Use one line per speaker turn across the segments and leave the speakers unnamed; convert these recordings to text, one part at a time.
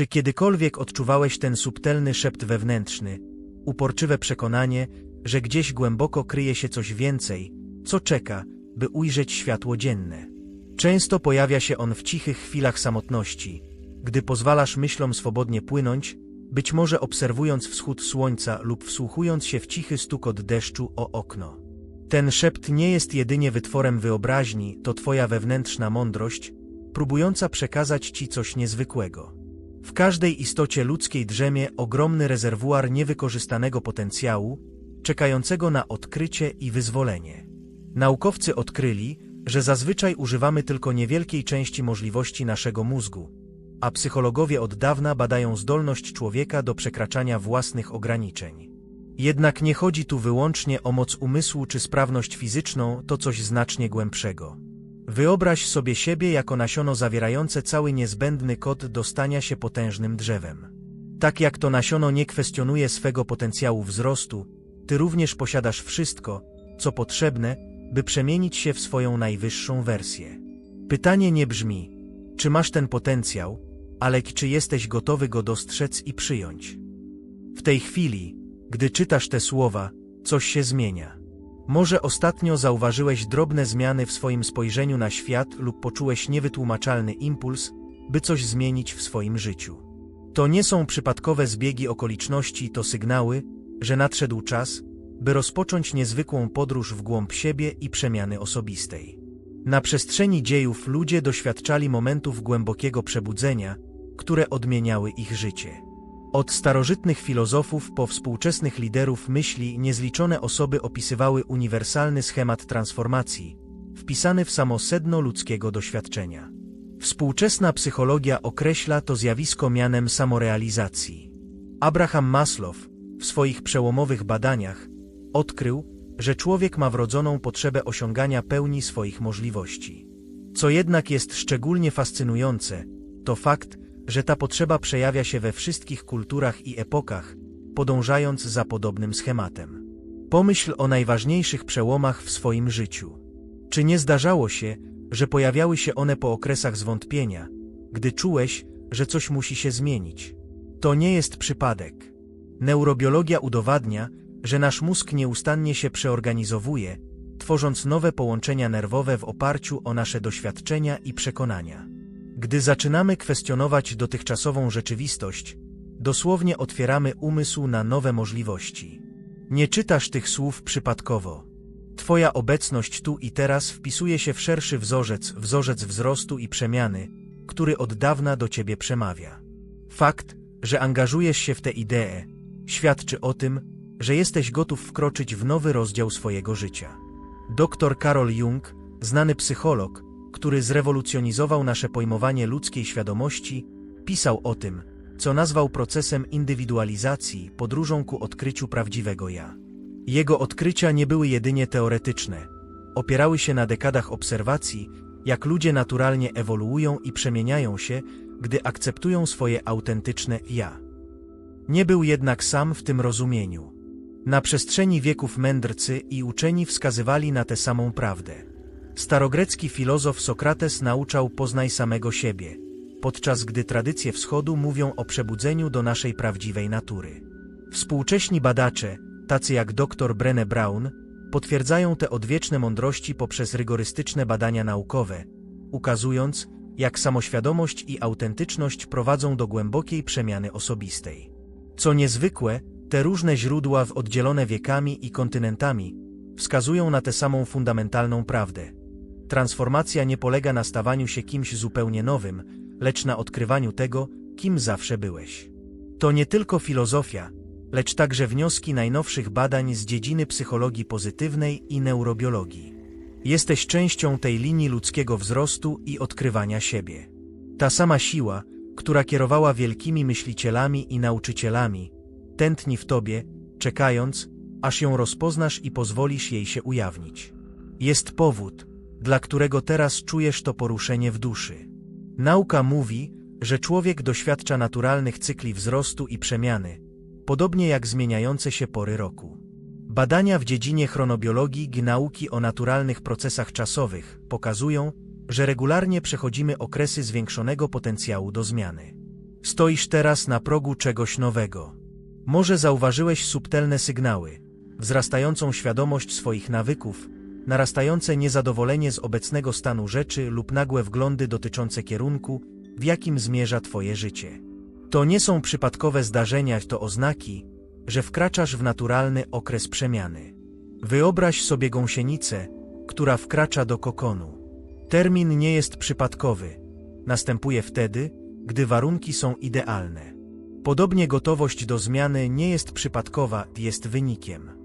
Czy kiedykolwiek odczuwałeś ten subtelny szept wewnętrzny, uporczywe przekonanie, że gdzieś głęboko kryje się coś więcej, co czeka, by ujrzeć światło dzienne? Często pojawia się on w cichych chwilach samotności, gdy pozwalasz myślom swobodnie płynąć, być może obserwując wschód słońca lub wsłuchując się w cichy stukot deszczu o okno. Ten szept nie jest jedynie wytworem wyobraźni, to twoja wewnętrzna mądrość, próbująca przekazać ci coś niezwykłego. W każdej istocie ludzkiej drzemie ogromny rezerwuar niewykorzystanego potencjału, czekającego na odkrycie i wyzwolenie. Naukowcy odkryli, że zazwyczaj używamy tylko niewielkiej części możliwości naszego mózgu, a psychologowie od dawna badają zdolność człowieka do przekraczania własnych ograniczeń. Jednak nie chodzi tu wyłącznie o moc umysłu czy sprawność fizyczną, to coś znacznie głębszego. Wyobraź sobie siebie jako nasiono zawierające cały niezbędny kod do stania się potężnym drzewem. Tak jak to nasiono nie kwestionuje swego potencjału wzrostu, ty również posiadasz wszystko, co potrzebne, by przemienić się w swoją najwyższą wersję. Pytanie nie brzmi, czy masz ten potencjał, ale czy jesteś gotowy go dostrzec i przyjąć. W tej chwili, gdy czytasz te słowa, coś się zmienia. Może ostatnio zauważyłeś drobne zmiany w swoim spojrzeniu na świat lub poczułeś niewytłumaczalny impuls, by coś zmienić w swoim życiu. To nie są przypadkowe zbiegi okoliczności, to sygnały, że nadszedł czas, by rozpocząć niezwykłą podróż w głąb siebie i przemiany osobistej. Na przestrzeni dziejów ludzie doświadczali momentów głębokiego przebudzenia, które odmieniały ich życie. Od starożytnych filozofów po współczesnych liderów myśli niezliczone osoby opisywały uniwersalny schemat transformacji, wpisany w samo sedno ludzkiego doświadczenia. Współczesna psychologia określa to zjawisko mianem samorealizacji. Abraham Maslow w swoich przełomowych badaniach odkrył, że człowiek ma wrodzoną potrzebę osiągania pełni swoich możliwości. Co jednak jest szczególnie fascynujące, to fakt, że ta potrzeba przejawia się we wszystkich kulturach i epokach, podążając za podobnym schematem. Pomyśl o najważniejszych przełomach w swoim życiu. Czy nie zdarzało się, że pojawiały się one po okresach zwątpienia, gdy czułeś, że coś musi się zmienić? To nie jest przypadek. Neurobiologia udowadnia, że nasz mózg nieustannie się przeorganizowuje, tworząc nowe połączenia nerwowe w oparciu o nasze doświadczenia i przekonania. Gdy zaczynamy kwestionować dotychczasową rzeczywistość, dosłownie otwieramy umysł na nowe możliwości. Nie czytasz tych słów przypadkowo. Twoja obecność tu i teraz wpisuje się w szerszy wzorzec, wzorzec wzrostu i przemiany, który od dawna do ciebie przemawia. Fakt, że angażujesz się w tę ideę, świadczy o tym, że jesteś gotów wkroczyć w nowy rozdział swojego życia. Dr Karol Jung, znany psycholog, który zrewolucjonizował nasze pojmowanie ludzkiej świadomości, pisał o tym, co nazwał procesem indywidualizacji, podróżą ku odkryciu prawdziwego ja. Jego odkrycia nie były jedynie teoretyczne, opierały się na dekadach obserwacji, jak ludzie naturalnie ewoluują i przemieniają się, gdy akceptują swoje autentyczne ja. Nie był jednak sam w tym rozumieniu. Na przestrzeni wieków mędrcy i uczeni wskazywali na tę samą prawdę. Starogrecki filozof Sokrates nauczał poznaj samego siebie, podczas gdy tradycje wschodu mówią o przebudzeniu do naszej prawdziwej natury. Współcześni badacze, tacy jak dr Brené Brown, potwierdzają te odwieczne mądrości poprzez rygorystyczne badania naukowe, ukazując, jak samoświadomość i autentyczność prowadzą do głębokiej przemiany osobistej. Co niezwykłe, te różne źródła w oddzielone wiekami i kontynentami wskazują na tę samą fundamentalną prawdę. Transformacja nie polega na stawaniu się kimś zupełnie nowym, lecz na odkrywaniu tego, kim zawsze byłeś. To nie tylko filozofia, lecz także wnioski najnowszych badań z dziedziny psychologii pozytywnej i neurobiologii. Jesteś częścią tej linii ludzkiego wzrostu i odkrywania siebie. Ta sama siła, która kierowała wielkimi myślicielami i nauczycielami, tętni w tobie, czekając, aż ją rozpoznasz i pozwolisz jej się ujawnić. Jest powód, dla którego teraz czujesz to poruszenie w duszy. Nauka mówi, że człowiek doświadcza naturalnych cykli wzrostu i przemiany, podobnie jak zmieniające się pory roku. Badania w dziedzinie chronobiologii i nauki o naturalnych procesach czasowych pokazują, że regularnie przechodzimy okresy zwiększonego potencjału do zmiany. Stoisz teraz na progu czegoś nowego. Może zauważyłeś subtelne sygnały, wzrastającą świadomość swoich nawyków, narastające niezadowolenie z obecnego stanu rzeczy lub nagłe wglądy dotyczące kierunku, w jakim zmierza Twoje życie. To nie są przypadkowe zdarzenia, to oznaki, że wkraczasz w naturalny okres przemiany. Wyobraź sobie gąsienicę, która wkracza do kokonu. Termin nie jest przypadkowy. Następuje wtedy, gdy warunki są idealne. Podobnie gotowość do zmiany nie jest przypadkowa, jest wynikiem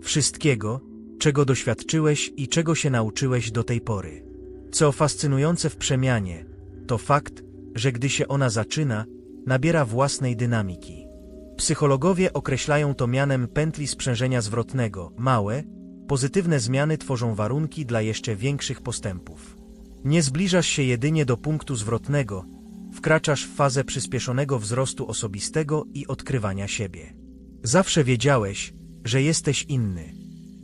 wszystkiego, czego doświadczyłeś i czego się nauczyłeś do tej pory. Co fascynujące w przemianie, to fakt, że gdy się ona zaczyna, nabiera własnej dynamiki. Psychologowie określają to mianem pętli sprzężenia zwrotnego. Małe, pozytywne zmiany tworzą warunki dla jeszcze większych postępów. Nie zbliżasz się jedynie do punktu zwrotnego, wkraczasz w fazę przyspieszonego wzrostu osobistego i odkrywania siebie. Zawsze wiedziałeś, że jesteś inny.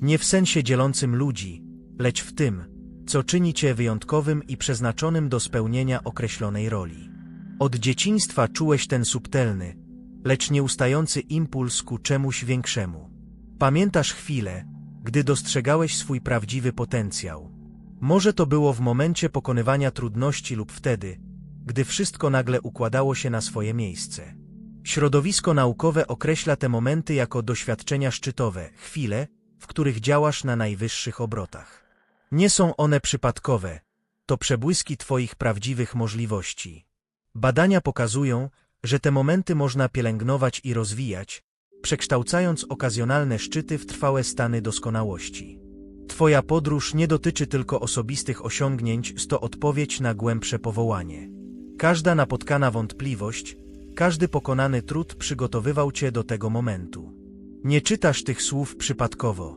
Nie w sensie dzielącym ludzi, lecz w tym, co czyni cię wyjątkowym i przeznaczonym do spełnienia określonej roli. Od dzieciństwa czułeś ten subtelny, lecz nieustający impuls ku czemuś większemu. Pamiętasz chwilę, gdy dostrzegałeś swój prawdziwy potencjał. Może to było w momencie pokonywania trudności lub wtedy, gdy wszystko nagle układało się na swoje miejsce. Środowisko naukowe określa te momenty jako doświadczenia szczytowe, chwile, w których działasz na najwyższych obrotach. Nie są one przypadkowe, to przebłyski Twoich prawdziwych możliwości. Badania pokazują, że te momenty można pielęgnować i rozwijać, przekształcając okazjonalne szczyty w trwałe stany doskonałości. Twoja podróż nie dotyczy tylko osobistych osiągnięć, to odpowiedź na głębsze powołanie. Każda napotkana wątpliwość, każdy pokonany trud przygotowywał cię do tego momentu. Nie czytasz tych słów przypadkowo.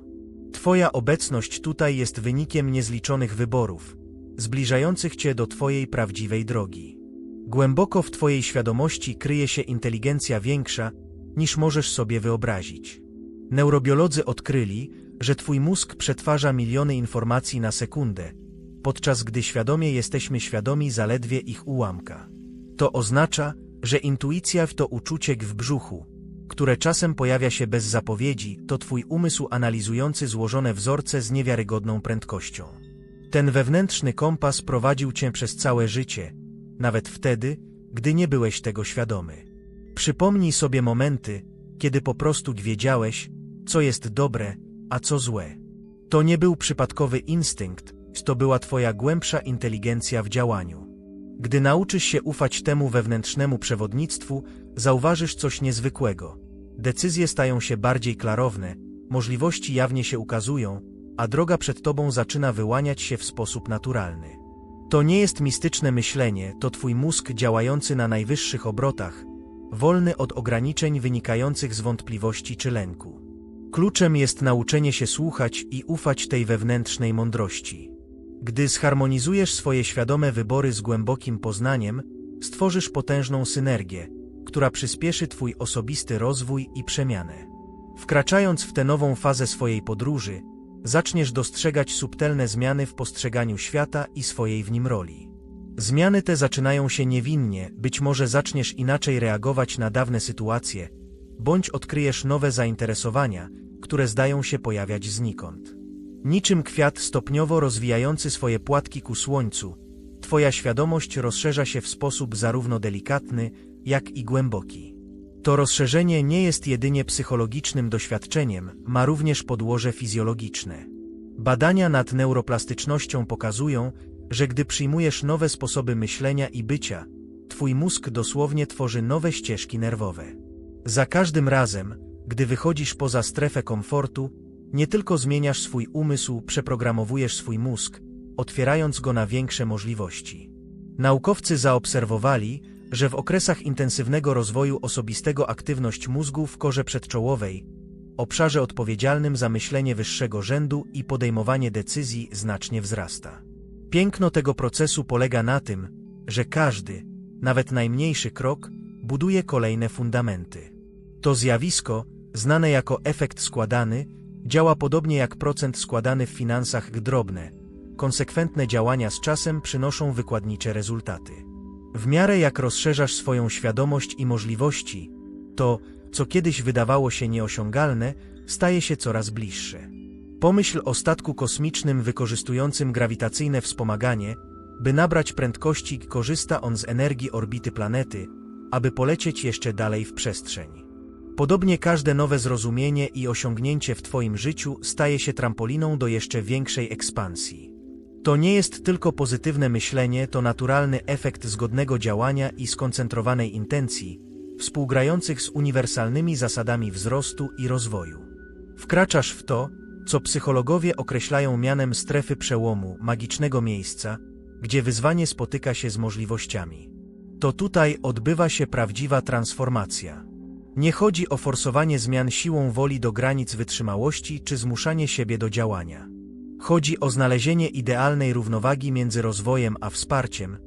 Twoja obecność tutaj jest wynikiem niezliczonych wyborów, zbliżających cię do Twojej prawdziwej drogi. Głęboko w Twojej świadomości kryje się inteligencja większa, niż możesz sobie wyobrazić. Neurobiolodzy odkryli, że Twój mózg przetwarza miliony informacji na sekundę, podczas gdy świadomie jesteśmy świadomi zaledwie ich ułamka. To oznacza, że intuicja to uczucie w brzuchu, które czasem pojawia się bez zapowiedzi, to Twój umysł analizujący złożone wzorce z niewiarygodną prędkością. Ten wewnętrzny kompas prowadził Cię przez całe życie, nawet wtedy, gdy nie byłeś tego świadomy. Przypomnij sobie momenty, kiedy po prostu wiedziałeś, co jest dobre, a co złe. To nie był przypadkowy instynkt, to była Twoja głębsza inteligencja w działaniu. Gdy nauczysz się ufać temu wewnętrznemu przewodnictwu, zauważysz coś niezwykłego. Decyzje stają się bardziej klarowne, możliwości jawnie się ukazują, a droga przed Tobą zaczyna wyłaniać się w sposób naturalny. To nie jest mistyczne myślenie, to Twój mózg działający na najwyższych obrotach, wolny od ograniczeń wynikających z wątpliwości czy lęku. Kluczem jest nauczenie się słuchać i ufać tej wewnętrznej mądrości. Gdy zharmonizujesz swoje świadome wybory z głębokim poznaniem, stworzysz potężną synergię, która przyspieszy Twój osobisty rozwój i przemianę. Wkraczając w tę nową fazę swojej podróży, zaczniesz dostrzegać subtelne zmiany w postrzeganiu świata i swojej w nim roli. Zmiany te zaczynają się niewinnie, być może zaczniesz inaczej reagować na dawne sytuacje, bądź odkryjesz nowe zainteresowania, które zdają się pojawiać znikąd. Niczym kwiat stopniowo rozwijający swoje płatki ku słońcu, Twoja świadomość rozszerza się w sposób zarówno delikatny, jak i głęboki. To rozszerzenie nie jest jedynie psychologicznym doświadczeniem, ma również podłoże fizjologiczne. Badania nad neuroplastycznością pokazują, że gdy przyjmujesz nowe sposoby myślenia i bycia, Twój mózg dosłownie tworzy nowe ścieżki nerwowe. Za każdym razem, gdy wychodzisz poza strefę komfortu, nie tylko zmieniasz swój umysł, przeprogramowujesz swój mózg, otwierając go na większe możliwości. Naukowcy zaobserwowali, że w okresach intensywnego rozwoju osobistego aktywność mózgu w korze przedczołowej, obszarze odpowiedzialnym za myślenie wyższego rzędu i podejmowanie decyzji znacznie wzrasta. Piękno tego procesu polega na tym, że każdy, nawet najmniejszy krok, buduje kolejne fundamenty. To zjawisko, znane jako efekt składany, działa podobnie jak procent składany w finansach drobne. Konsekwentne działania z czasem przynoszą wykładnicze rezultaty. W miarę jak rozszerzasz swoją świadomość i możliwości, to, co kiedyś wydawało się nieosiągalne, staje się coraz bliższe. Pomyśl o statku kosmicznym wykorzystującym grawitacyjne wspomaganie, by nabrać prędkości korzysta on z energii orbity planety, aby polecieć jeszcze dalej w przestrzeń. Podobnie każde nowe zrozumienie i osiągnięcie w Twoim życiu staje się trampoliną do jeszcze większej ekspansji. To nie jest tylko pozytywne myślenie, to naturalny efekt zgodnego działania i skoncentrowanej intencji, współgrających z uniwersalnymi zasadami wzrostu i rozwoju. Wkraczasz w to, co psychologowie określają mianem strefy przełomu, magicznego miejsca, gdzie wyzwanie spotyka się z możliwościami. To tutaj odbywa się prawdziwa transformacja. Nie chodzi o forsowanie zmian siłą woli do granic wytrzymałości czy zmuszanie siebie do działania. Chodzi o znalezienie idealnej równowagi między rozwojem a wsparciem,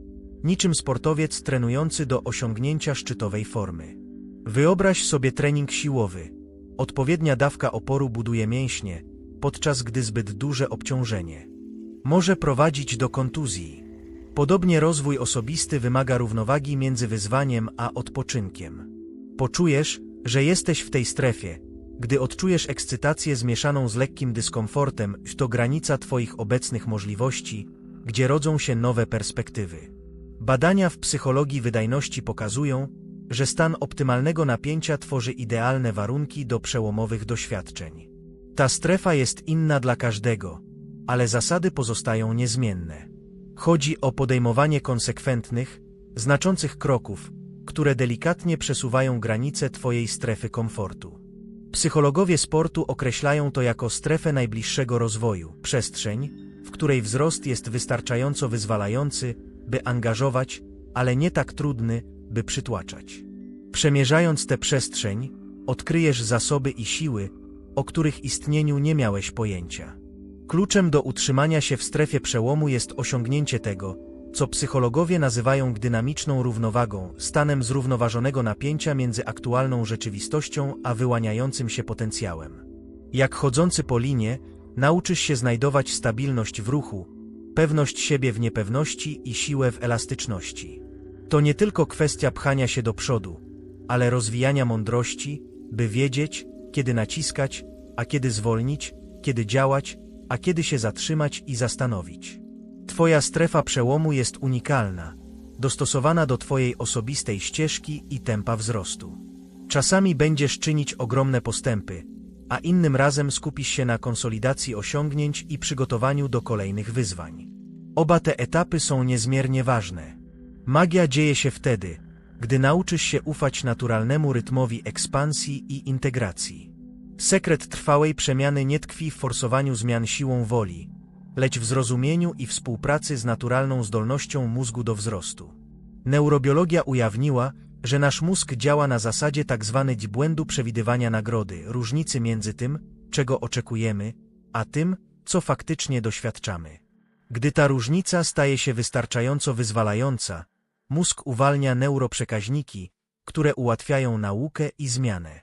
niczym sportowiec trenujący do osiągnięcia szczytowej formy. Wyobraź sobie trening siłowy. Odpowiednia dawka oporu buduje mięśnie, podczas gdy zbyt duże obciążenie może prowadzić do kontuzji. Podobnie rozwój osobisty wymaga równowagi między wyzwaniem a odpoczynkiem. Poczujesz, że jesteś w tej strefie, gdy odczujesz ekscytację zmieszaną z lekkim dyskomfortem, to granica Twoich obecnych możliwości, gdzie rodzą się nowe perspektywy. Badania w psychologii wydajności pokazują, że stan optymalnego napięcia tworzy idealne warunki do przełomowych doświadczeń. Ta strefa jest inna dla każdego, ale zasady pozostają niezmienne. Chodzi o podejmowanie konsekwentnych, znaczących kroków, które delikatnie przesuwają granice Twojej strefy komfortu. Psychologowie sportu określają to jako strefę najbliższego rozwoju, przestrzeń, w której wzrost jest wystarczająco wyzwalający, by angażować, ale nie tak trudny, by przytłaczać. Przemierzając tę przestrzeń, odkryjesz zasoby i siły, o których istnieniu nie miałeś pojęcia. Kluczem do utrzymania się w strefie przełomu jest osiągnięcie tego, co psychologowie nazywają dynamiczną równowagą, stanem zrównoważonego napięcia między aktualną rzeczywistością a wyłaniającym się potencjałem. Jak chodzący po linie, nauczysz się znajdować stabilność w ruchu, pewność siebie w niepewności i siłę w elastyczności. To nie tylko kwestia pchania się do przodu, ale rozwijania mądrości, by wiedzieć, kiedy naciskać, a kiedy zwolnić, kiedy działać, a kiedy się zatrzymać i zastanowić. Twoja strefa przełomu jest unikalna, dostosowana do Twojej osobistej ścieżki i tempa wzrostu. Czasami będziesz czynić ogromne postępy, a innym razem skupisz się na konsolidacji osiągnięć i przygotowaniu do kolejnych wyzwań. Oba te etapy są niezmiernie ważne. Magia dzieje się wtedy, gdy nauczysz się ufać naturalnemu rytmowi ekspansji i integracji. Sekret trwałej przemiany nie tkwi w forsowaniu zmian siłą woli, lecz w zrozumieniu i współpracy z naturalną zdolnością mózgu do wzrostu. Neurobiologia ujawniła, że nasz mózg działa na zasadzie tzw. Tak błędu przewidywania nagrody, różnicy między tym, czego oczekujemy, a tym, co faktycznie doświadczamy. Gdy ta różnica staje się wystarczająco wyzwalająca, mózg uwalnia neuroprzekaźniki, które ułatwiają naukę i zmianę.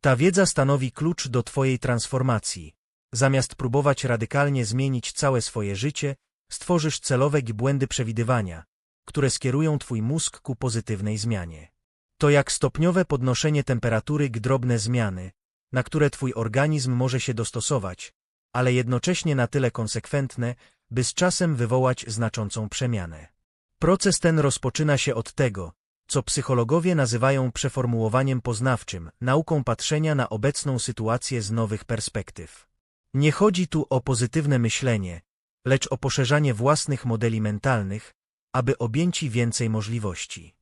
Ta wiedza stanowi klucz do Twojej transformacji, Zamiast próbować radykalnie zmienić całe swoje życie, stworzysz celowe błędy przewidywania, które skierują Twój mózg ku pozytywnej zmianie. To jak stopniowe podnoszenie temperatury g drobne zmiany, na które Twój organizm może się dostosować, ale jednocześnie na tyle konsekwentne, by z czasem wywołać znaczącą przemianę. Proces ten rozpoczyna się od tego, co psychologowie nazywają przeformułowaniem poznawczym, nauką patrzenia na obecną sytuację z nowych perspektyw. Nie chodzi tu o pozytywne myślenie, lecz o poszerzanie własnych modeli mentalnych, aby objęci więcej możliwości.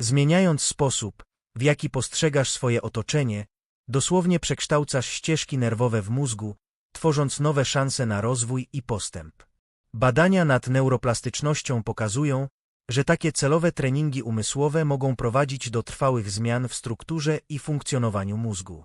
Zmieniając sposób, w jaki postrzegasz swoje otoczenie, dosłownie przekształcasz ścieżki nerwowe w mózgu, tworząc nowe szanse na rozwój i postęp. Badania nad neuroplastycznością pokazują, że takie celowe treningi umysłowe mogą prowadzić do trwałych zmian w strukturze i funkcjonowaniu mózgu.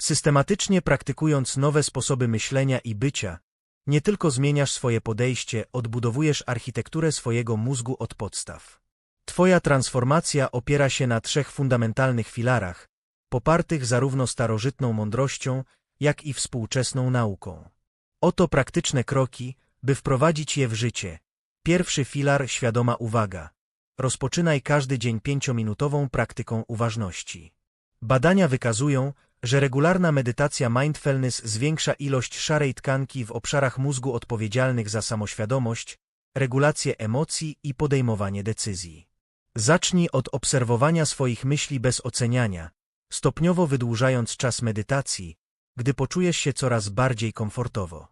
Systematycznie praktykując nowe sposoby myślenia i bycia, nie tylko zmieniasz swoje podejście, odbudowujesz architekturę swojego mózgu od podstaw. Twoja transformacja opiera się na trzech fundamentalnych filarach, popartych zarówno starożytną mądrością, jak i współczesną nauką. Oto praktyczne kroki, by wprowadzić je w życie. Pierwszy filar świadoma uwaga. rozpoczynaj każdy dzień pięciominutową praktyką uważności. Badania wykazują, że regularna medytacja mindfulness zwiększa ilość szarej tkanki w obszarach mózgu odpowiedzialnych za samoświadomość, regulację emocji i podejmowanie decyzji. Zacznij od obserwowania swoich myśli bez oceniania, stopniowo wydłużając czas medytacji, gdy poczujesz się coraz bardziej komfortowo.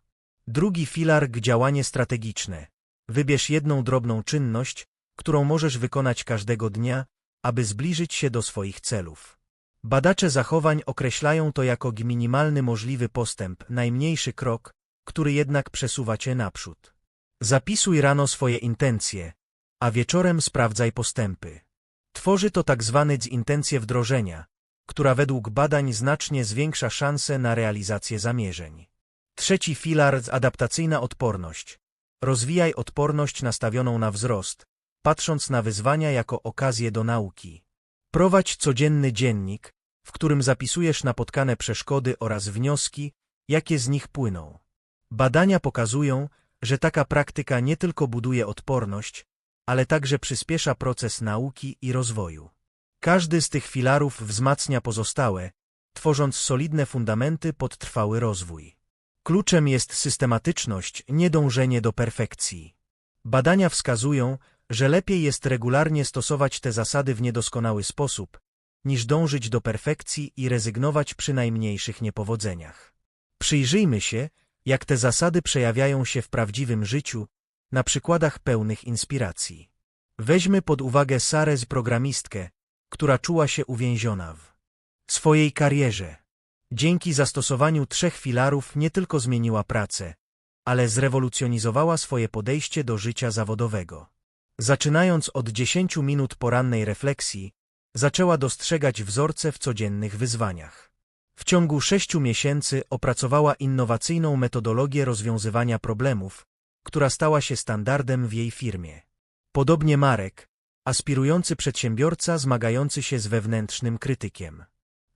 Drugi filar – działanie strategiczne. Wybierz jedną drobną czynność, którą możesz wykonać każdego dnia, aby zbliżyć się do swoich celów. Badacze zachowań określają to jako minimalny możliwy postęp, najmniejszy krok, który jednak przesuwa cię naprzód. Zapisuj rano swoje intencje, a wieczorem sprawdzaj postępy. Tworzy to tak zwany intencję wdrożenia, która według badań znacznie zwiększa szanse na realizację zamierzeń. Trzeci filar – adaptacyjna odporność. Rozwijaj odporność nastawioną na wzrost, patrząc na wyzwania jako okazję do nauki. Prowadź codzienny dziennik, w którym zapisujesz napotkane przeszkody oraz wnioski, jakie z nich płyną. Badania pokazują, że taka praktyka nie tylko buduje odporność, ale także przyspiesza proces nauki i rozwoju. Każdy z tych filarów wzmacnia pozostałe, tworząc solidne fundamenty pod trwały rozwój. Kluczem jest systematyczność, nie dążenie do perfekcji. Badania wskazują, że lepiej jest regularnie stosować te zasady w niedoskonały sposób, niż dążyć do perfekcji i rezygnować przy najmniejszych niepowodzeniach. Przyjrzyjmy się, jak te zasady przejawiają się w prawdziwym życiu, na przykładach pełnych inspiracji. Weźmy pod uwagę Sarę z programistkę, która czuła się uwięziona w swojej karierze. Dzięki zastosowaniu trzech filarów nie tylko zmieniła pracę, ale zrewolucjonizowała swoje podejście do życia zawodowego. Zaczynając od 10 minut porannej refleksji, zaczęła dostrzegać wzorce w codziennych wyzwaniach. W ciągu sześciu miesięcy opracowała innowacyjną metodologię rozwiązywania problemów, która stała się standardem w jej firmie. Podobnie Marek, aspirujący przedsiębiorca zmagający się z wewnętrznym krytykiem.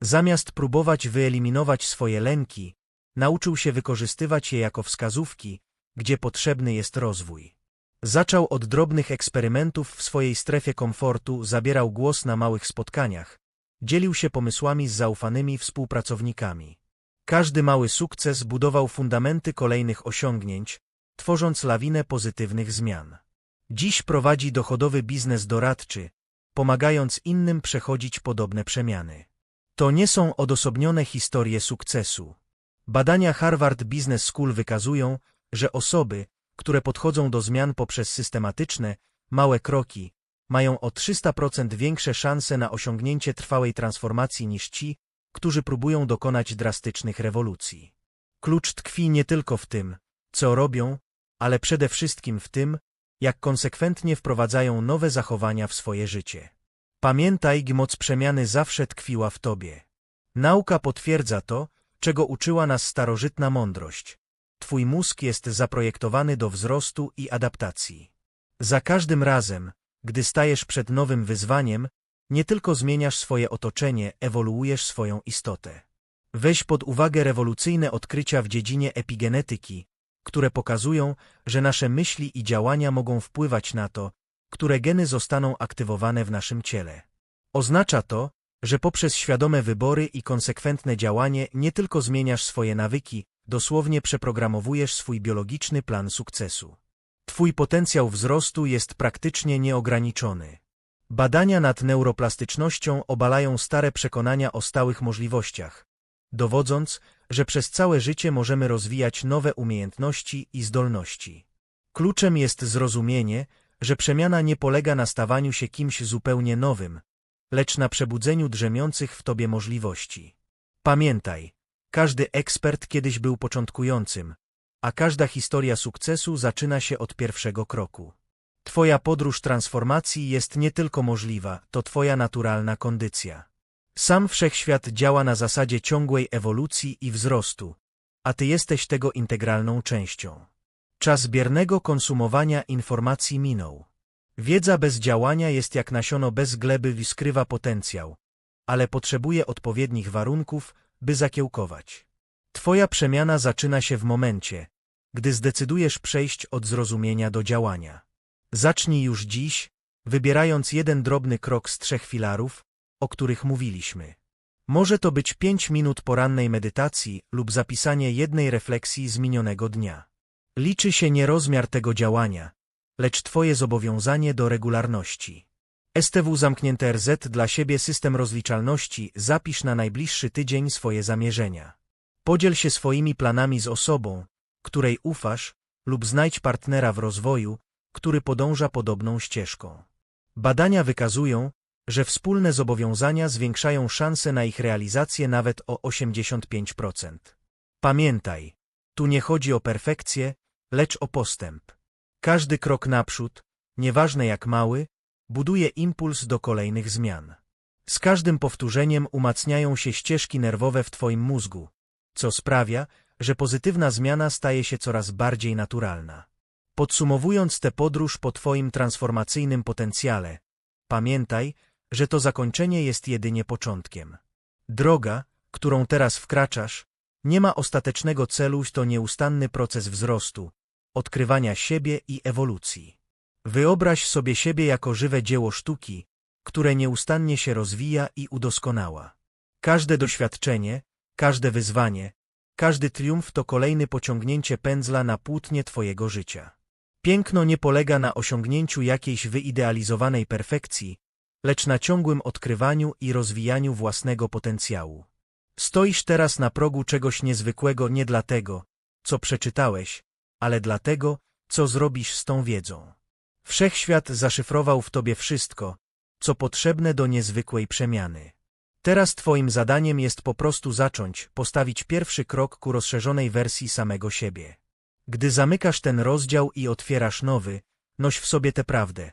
Zamiast próbować wyeliminować swoje lęki, nauczył się wykorzystywać je jako wskazówki, gdzie potrzebny jest rozwój. Zaczął od drobnych eksperymentów w swojej strefie komfortu, zabierał głos na małych spotkaniach, dzielił się pomysłami z zaufanymi współpracownikami. Każdy mały sukces budował fundamenty kolejnych osiągnięć, tworząc lawinę pozytywnych zmian. Dziś prowadzi dochodowy biznes doradczy, pomagając innym przechodzić podobne przemiany. To nie są odosobnione historie sukcesu. Badania Harvard Business School wykazują, że osoby, które podchodzą do zmian poprzez systematyczne, małe kroki, mają o 300% większe szanse na osiągnięcie trwałej transformacji niż ci, którzy próbują dokonać drastycznych rewolucji. Klucz tkwi nie tylko w tym, co robią, ale przede wszystkim w tym, jak konsekwentnie wprowadzają nowe zachowania w swoje życie. Pamiętaj, moc przemiany zawsze tkwiła w tobie. Nauka potwierdza to, czego uczyła nas starożytna mądrość. Twój mózg jest zaprojektowany do wzrostu i adaptacji. Za każdym razem, gdy stajesz przed nowym wyzwaniem, nie tylko zmieniasz swoje otoczenie, ewoluujesz swoją istotę. Weź pod uwagę rewolucyjne odkrycia w dziedzinie epigenetyki, które pokazują, że nasze myśli i działania mogą wpływać na to, które geny zostaną aktywowane w naszym ciele. Oznacza to, że poprzez świadome wybory i konsekwentne działanie nie tylko zmieniasz swoje nawyki, dosłownie przeprogramowujesz swój biologiczny plan sukcesu. Twój potencjał wzrostu jest praktycznie nieograniczony. Badania nad neuroplastycznością obalają stare przekonania o stałych możliwościach, dowodząc, że przez całe życie możemy rozwijać nowe umiejętności i zdolności. Kluczem jest zrozumienie, że przemiana nie polega na stawaniu się kimś zupełnie nowym, lecz na przebudzeniu drzemiących w tobie możliwości. Pamiętaj, każdy ekspert kiedyś był początkującym, a każda historia sukcesu zaczyna się od pierwszego kroku. Twoja podróż transformacji jest nie tylko możliwa, to twoja naturalna kondycja. Sam wszechświat działa na zasadzie ciągłej ewolucji i wzrostu, a ty jesteś tego integralną częścią. Czas biernego konsumowania informacji minął. Wiedza bez działania jest jak nasiono bez gleby i skrywa potencjał, ale potrzebuje odpowiednich warunków, by zakiełkować. Twoja przemiana zaczyna się w momencie, gdy zdecydujesz przejść od zrozumienia do działania. Zacznij już dziś, wybierając jeden drobny krok z trzech filarów, o których mówiliśmy. Może to być pięć minut porannej medytacji lub zapisanie jednej refleksji z minionego dnia. Liczy się nie rozmiar tego działania, lecz Twoje zobowiązanie do regularności. STW zamknięte RZ dla siebie system rozliczalności zapisz na najbliższy tydzień swoje zamierzenia. Podziel się swoimi planami z osobą, której ufasz, lub znajdź partnera w rozwoju, który podąża podobną ścieżką. Badania wykazują, że wspólne zobowiązania zwiększają szanse na ich realizację nawet o 85%. Pamiętaj, tu nie chodzi o perfekcję, lecz o postęp. Każdy krok naprzód, nieważne jak mały, buduje impuls do kolejnych zmian. Z każdym powtórzeniem umacniają się ścieżki nerwowe w Twoim mózgu, co sprawia, że pozytywna zmiana staje się coraz bardziej naturalna. Podsumowując tę podróż po Twoim transformacyjnym potencjale, pamiętaj, że to zakończenie jest jedynie początkiem. Droga, którą teraz wkraczasz, nie ma ostatecznego celu, to nieustanny proces wzrostu, odkrywania siebie i ewolucji. Wyobraź sobie siebie jako żywe dzieło sztuki, które nieustannie się rozwija i udoskonała. Każde doświadczenie, każde wyzwanie, każdy triumf to kolejny pociągnięcie pędzla na płótnie Twojego życia. Piękno nie polega na osiągnięciu jakiejś wyidealizowanej perfekcji, lecz na ciągłym odkrywaniu i rozwijaniu własnego potencjału. Stoisz teraz na progu czegoś niezwykłego nie dlatego, co przeczytałeś, ale dlatego, co zrobisz z tą wiedzą. Wszechświat zaszyfrował w tobie wszystko, co potrzebne do niezwykłej przemiany. Teraz twoim zadaniem jest po prostu zacząć, postawić pierwszy krok ku rozszerzonej wersji samego siebie. Gdy zamykasz ten rozdział i otwierasz nowy, noś w sobie tę prawdę.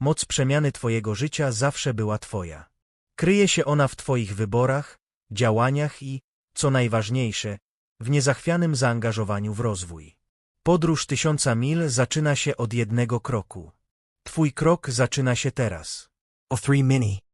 Moc przemiany twojego życia zawsze była twoja. Kryje się ona w twoich wyborach, działaniach i, co najważniejsze, w niezachwianym zaangażowaniu w rozwój. Podróż tysiąca mil zaczyna się od jednego kroku. Twój krok zaczyna się teraz.
All three mini.